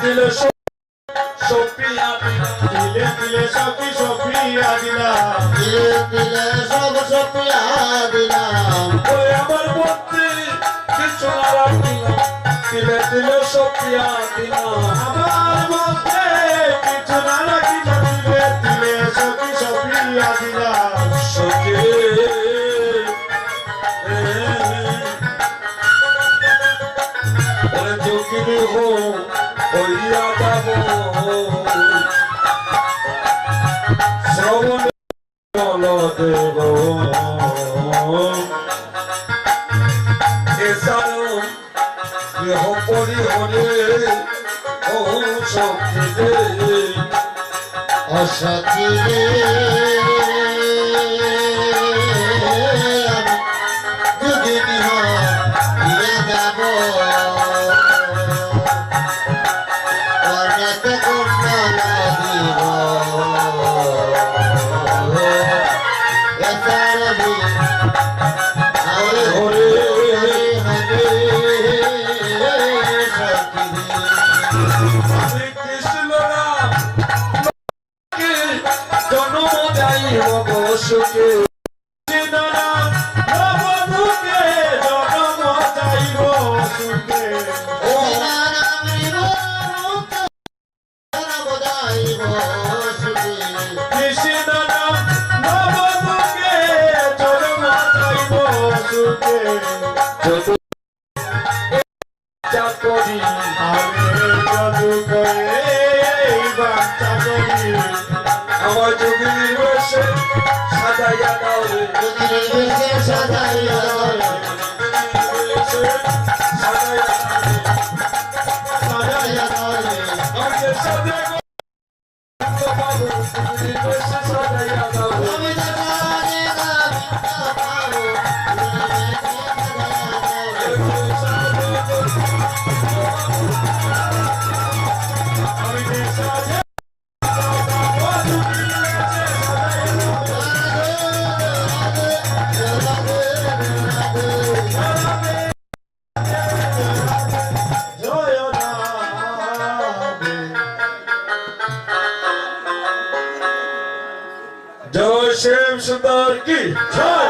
দিলে দিলে। সপিয়া দিলে দিলে। সখী সপিয়া দিলা দিলে দিলে সব সপিয়া দিলাম ওই আমার মধ্যে কিছু না রাখিলাম দিলে দিলে দিলে। দিলে হইয়া যাব। শ্রবণ দেব। এসারো দেহ পরি হলে ও শক্তি দে। যদু চাকরি আমি বাচ্চা করি আমার যোগিনী বসে সাজাইয়া দাও সাজাইয়া দাও রে জয় শ্যাম সুন্দর কি জয়